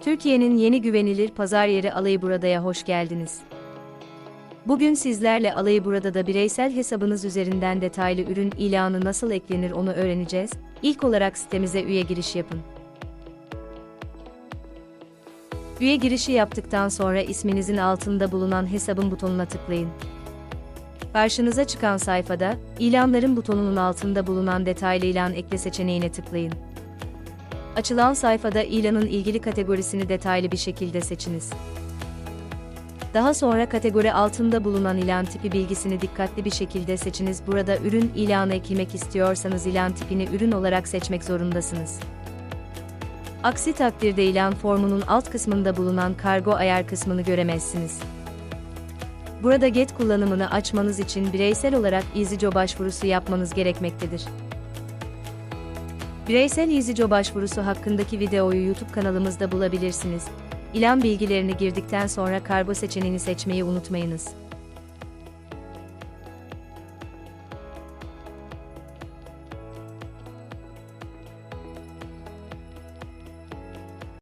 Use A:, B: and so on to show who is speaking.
A: Türkiye'nin yeni güvenilir pazar yeri Alayı Burada'ya hoş geldiniz. Bugün sizlerle Alayı Burada'da bireysel hesabınız üzerinden detaylı ürün ilanı nasıl eklenir onu öğreneceğiz. İlk olarak sitemize üye giriş yapın. Üye girişi yaptıktan sonra isminizin altında bulunan hesabın butonuna tıklayın. Karşınıza çıkan sayfada, ilanların butonunun altında bulunan detaylı ilan ekle seçeneğine tıklayın. Açılan sayfada ilanın ilgili kategorisini detaylı bir şekilde seçiniz. Daha sonra kategori altında bulunan ilan tipi bilgisini dikkatli bir şekilde seçiniz. Burada ürün ilanı eklemek istiyorsanız ilan tipini ürün olarak seçmek zorundasınız. Aksi takdirde ilan formunun alt kısmında bulunan kargo ayar kısmını göremezsiniz. Burada GET kullanımını açmanız için bireysel olarak EasyJo başvurusu yapmanız gerekmektedir. Bireysel EasyJo başvurusu hakkındaki videoyu YouTube kanalımızda bulabilirsiniz. İlan bilgilerini girdikten sonra kargo seçeneğini seçmeyi unutmayınız.